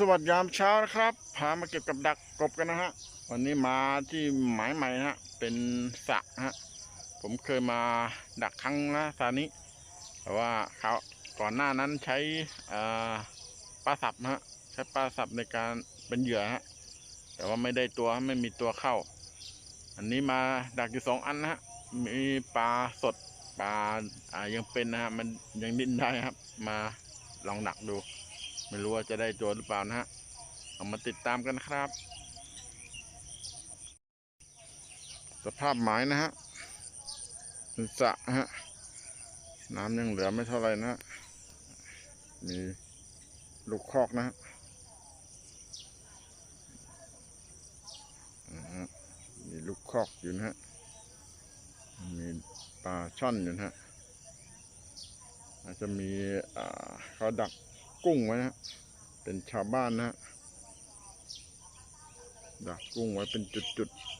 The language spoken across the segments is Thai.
สวัสดียามเช้านะครับพามาเก็บกับดักกบกันนะฮะวันนี้มาที่หมายใหม่นะฮะเป็นสระฮะผมเคยมาดักครั้งนะสระนี้ แต่ว่าเขาก่อนหน้านั้นใช้ปลาสับฮะใช้ปลาสับในการเป็นเหยื่อฮะแต่ว่าไม่ได้ตัวไม่มีตัวเข้า อันนี้มาดักอยู่สองอันนะฮะมีปลาสดปลาอ่ายังเป็นนะฮะมันยังดิ้นได้ครับ มาลองดักดู ไม่รู้ว่าจะได้ตัวหรือเปล่านะฮะ เอามาติดตามกันนะครับ สภาพหมายนะฮะเป็นสระฮะ น้ำยังเหลือไม่เท่าไรนะ มีลูกคอกนะฮะมีลูกคอกอยู่นะฮะ มีปลาช่อนอยู่นะฮะอาจจะมีเขาดัก กุ้งไว้นะฮะเป็นชาวบ้านนะฮะดักกุ้งไว้เป็นจุดๆ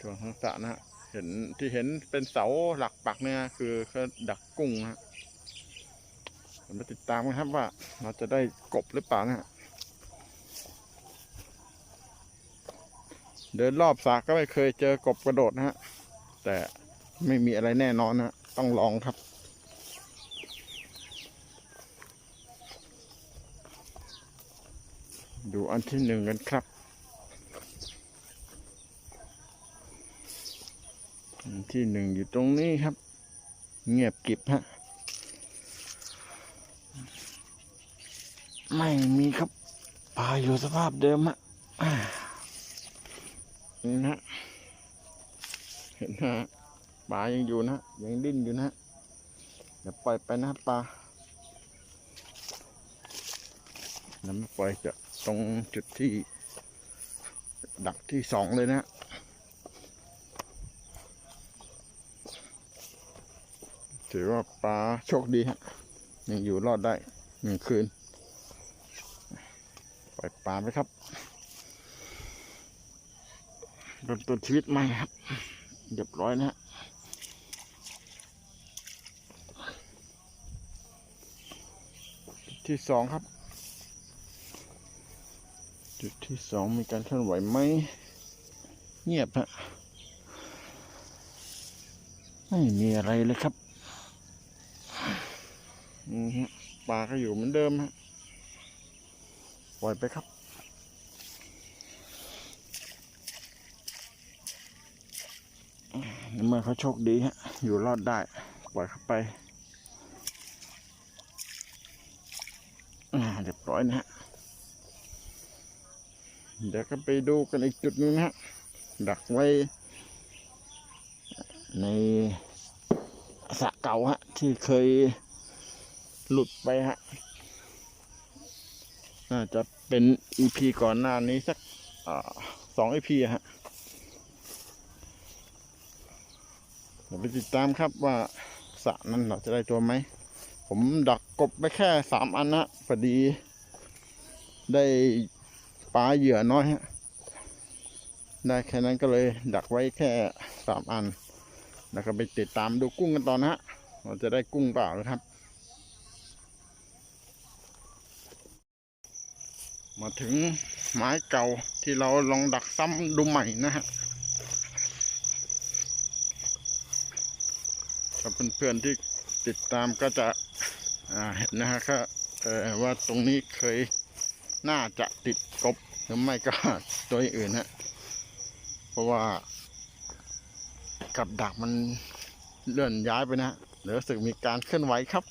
ตัวทั้งสระนะฮะเห็นที่เห็นเป็นเสาหลักปักเนี่ยคือเขาดักกุ้งนะฮะมาติดตามกันครับว่า เราจะได้กบหรือเปล่านะฮะเดินรอบสระก็ไม่เคยเจอกบกระโดดนะฮะแต่ ไม่มีอะไรแน่นอนนะต้องลองครับ ดูอันที่หนึ่งกันครับ อันที่หนึ่งอยู่ตรงนี้ครับ เงียบกิบฮะ ไม่มีครับปลาอยู่สภาพเดิมฮะอ่านี่นะเห็นฮะ ปลายังอยู่นะยังดิ้นอยู่นะเดี๋ยวปล่อยไปนะปลาแล้วไม่ปล่อยจะตรงจุดที่ดักที่สองเลยนะฮะถือว่าปลาโชคดีฮะยังอยู่รอดได้หนึ่งคืน ปล่อยปลาไปครับเริ่มต้นชีวิตใหม่ครับเรียบร้อยนะฮะจุด ที่สองครับ จุดที่สองมีการเคลื่อนไหวไหมเงียบฮะไม่มีอะไรเลยครับอือฮึปลาก็อยู่เหมือนเดิมฮะปล่อยไปครับเมื่อเขาโชคดีฮะ อยู่รอดได้ ปล่อยเข้าไป อ่าเร้อยนะฮะ เดี๋ยวก็ไปดูกันอีกจุดหนึงนะฮะ ดักไว้ ในสระเก่าฮะ ที่เคยหลุดไปฮะ น่าจะเป็นอีพีก่อนหน้านี้สักอสองอีพีฮะเดี๋ยวไปติดตามครับว่าสระนั้นเราจะได้ตัวไหม ผมดักกบไปแค่สามอันนะพอดี ได้ปลาเหยื่อน้อยฮะได้แค่นั้นก็เลยดักไว้แค่สามอัน แล้วก็ไปติดตามดูกุ้งกันตอนะฮะเราจะได้กุ้งเปล่านะครับ มาถึงไม้เก่าที่เราลองดักซ้ำดูใหม่นะฮะถ้าเพื่อนๆที่ติดตามก็จะเห็นนะฮะก็ว่าตรงนี้เคย น่าจะติดกบหรือไม่ก็ตัวอื่นฮะเพราะว่ากับดักมันเลื่อนย้ายไปนะเดี๋ยวสึกมีการเคลื่อนไหวครับ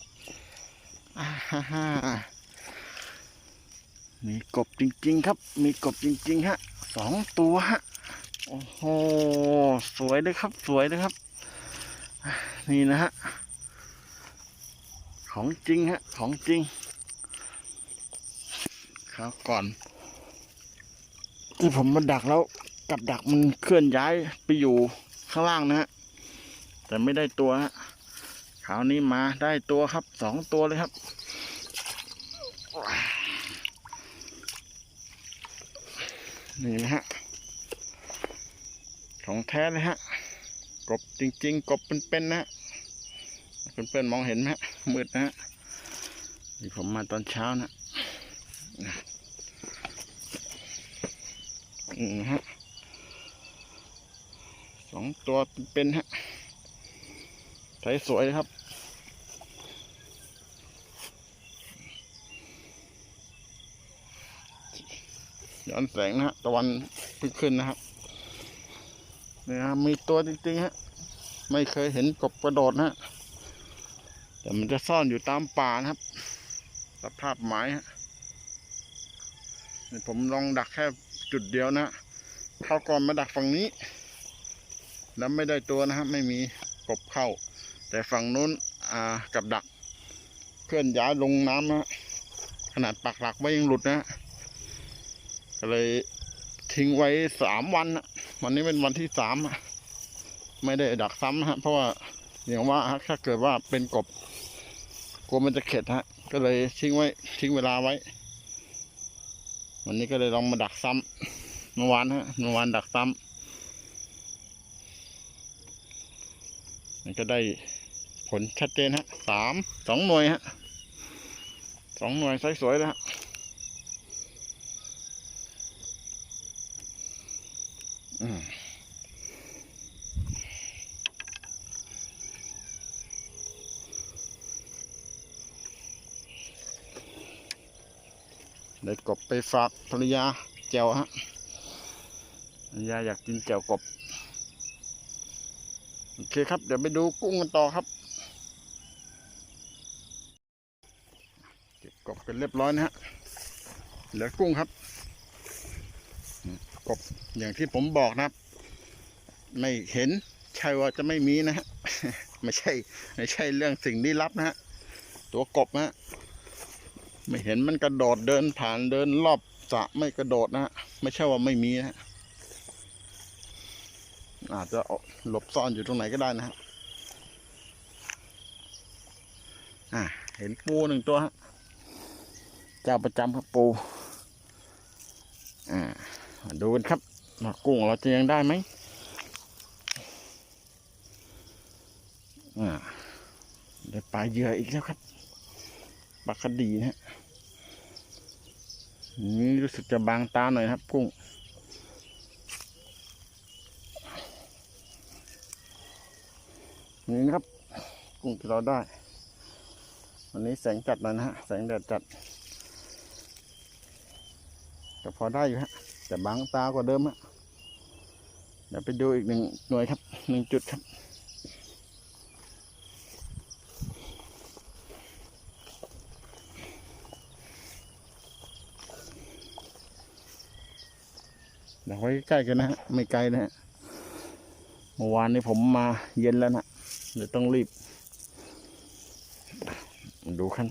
มีกบจริง ๆ ครับ มีกบจริง ๆ ฮะสองตัวฮะโอ้โหสวยเลยครับสวยเลยครับ นี่นะฮะของจริงฮะของจริง ราวก่อน ที่ผมมาดักแล้วกับดักมันเคลื่อนย้ายไปอยู่ข้างล่างนะฮะแต่ไม่ได้ตัวฮะคราวนี้มาได้ตัวครับสองตัวเลยครับนี่นะฮะของแท้เลยฮะกบจริง ๆ กบเป็นๆนะฮะเพื่อนๆมองเห็นไหมฮะมืดนะฮะนี่ผมมาตอนเช้านะ นะอืมฮะสองตัวเป็นฮะใช้สวยครับ ย้อนแสงนะฮะ ตะวันเพิ่งขึ้นนะครับนี่ฮะมีตัวจริงๆฮะ ไม่เคยเห็นกบกระโดดนะฮะ แต่มันจะซ่อนอยู่ตามป่านะครับ สภาพไม้ฮะ ผมลองดักแค่จุดเดียวนะเขาก่อนมาดักฝั่งนี้ แล้วไม่ได้ตัวนะฮะไม่มีกบเข้า แต่ฝั่งนู้นอ่ากับดัก เคลื่อนย้ายลงน้ำนะขนาดปักหลักไว้ยังหลุดนะก็เลยทิ้งไว้สามวันนะวันนี้เป็นวันที่สามไม่ได้ดักซ้ำฮะเพราะว่าอย่างว่าถ้าเกิดว่าเป็นกบกลัวมันจะเข็ดฮะ ก็เลยทิ้งไว้ทิ้งเวลาไว้ วันนี้ก็เลยลองมาดักซ้ำเมื่อวานฮะเมื่อวานดักซ้ำมันก็ได้ผลชัดเจนฮะสามสองหน่วยฮะสองหน่วยสวยๆเลยฮะอืม ได้กบไปฝากภรรยาแจวฮะภรรยาอยากกินแจวกบโอเคครับ เดี๋ยวไปดูกุ้งกันต่อครับเก็บกบกันเรียบร้อยนะฮะเหลือกุ้งครับ กบอย่างที่ผมบอกนะครับ ไม่เห็นใช่ว่าจะไม่มีนะฮะไม่ใช่ ไม่ใช่เรื่องสิ่งลี้ลับนะฮะตัวกบนะฮะ ไม่เห็นมันกระโดดเดินผ่านเดินรอบสระไม่กระโดดนะไม่ใช่ว่าไม่มีนะอาจจะหลบซ่อนอยู่ตรงไหนก็ได้นะฮะอ่าเห็นปูหนึ่งตัวฮะเจ้าประจำครับปูอ่าดูกันครับว่ากุ้งเราจะยังได้ไหมอ่าได้ปลาเหยื่ออีกแล้วครับปลาคดีนะฮะ นี่รู้สึกจะบางตาหน่อยครับ กุ้ง นี่นะครับ กุ้งที่เราได้ วันนี้แสงจัดหน่อยนะฮะ แสงแดดจัดก็พอได้อยู่ฮะ แต่บางตากว่าเดิมฮะเดี๋ยวไปดูอีกหนึ่งหน่วยครับหนึ่งจุดครับ ดี๋ยวไว้ใกล้กันนะฮะไม่ไกลนะฮะเมื่อวานนี้ผมมาเย็นแล้วนะเดี๋ยวต้องรีบ ดูขั้น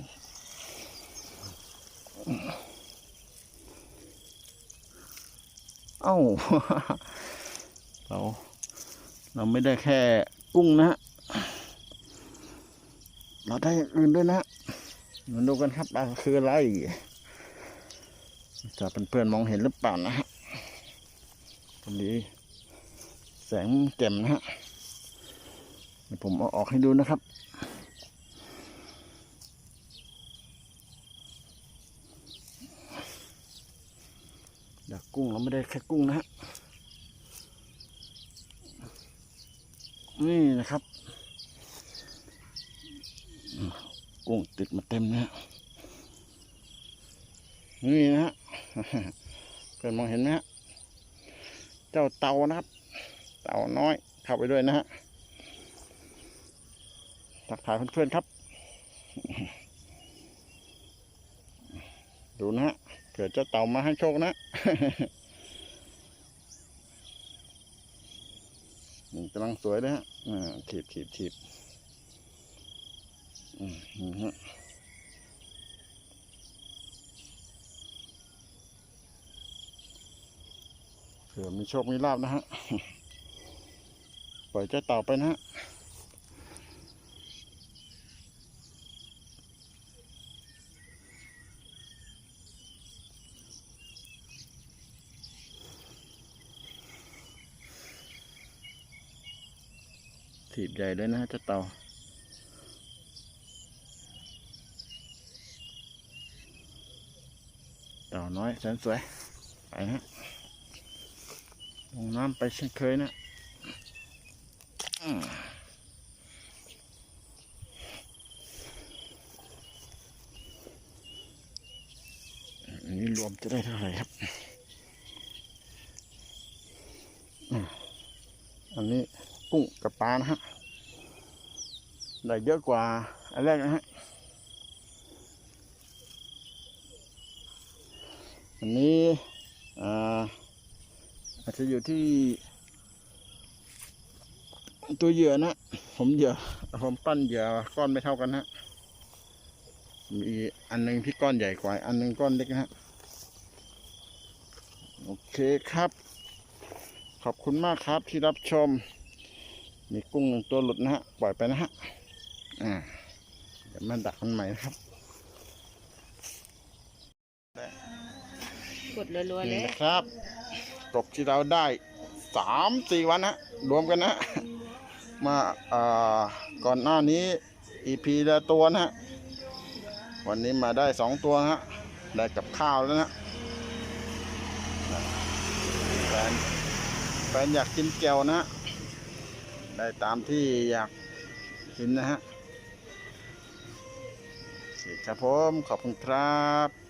เอ้าเราเราไม่ได้แค่กุ้งนะ เราได้อื่นด้วยนะมาดูกันครับคืออะไรจะเป็นเพื่อนๆมองเห็นหรือเปล่านะฮะ ตรงนี้แสงแจ่มนะฮะเดี๋ยวผมเอาออกให้ดูนะครับดักกุ้งเราไม่ได้แค่กุ้งนะฮะนี่นะครับ กุ้งติดมาเต็มนะฮะนี่นะฮะเพื่อนมองเห็นไหมฮะ เจ้าเตานะครับ เต่าน้อยเข้าไปด้วยนะฮะทักทายเพื่อนๆครับ ดูนะฮะเผื่อเจ้าเต่ามาให้โชคนะนี่กำลังสวยเลยฮะอ่าถีบถีบถีบอืมฮะ ผื่อมีโชคมีลาบนะฮะ ปล่อยเจ้าเต่าไปนะฮะถีบใหญ่ด้วยนะฮะเจ้าเต่าเต่าน้อยแสนสวย ไปฮะ ลงน้ำไปเช่นเคยนะอันนี้รวมจะได้เท่าไหร่ครับ อันนี้กุ้งกับปลานะฮะ ได้เยอะกว่าอันแรกนะฮะ อันนี้อ่าอา จจะอยู่ที่ ตัวเหยื่อนะ ผมเหยื่อผมปั้นเหยื่อก้อนไม่เท่ากันนะมีอันหนึงที่ก้อนใหญ่กว่า อันหนึงก้อนเล็กนะฮะโอเคครับ ขอบคุณมากครับที่รับชม มีกุ้งหนึ่งตัวหลุดนะฮะ ปล่อยไปนะฮะ อ่า เดี๋ยวมาดักมันใหม่นะครับ กดรัวๆเลนี่ยนะครับ กบที่เราได้สามสี่วันนะรวมกันนะมาอ่าก่อนหน้านี้ EP ละตัวนะฮะวันนี้มาได้สองตัวนะฮะได้กับข้าวแล้วนะแฟนแฟนอยากกินแก้วนะ ได้ตามที่อยากกินนะฮะโอเคครับผมขอบคุณครับ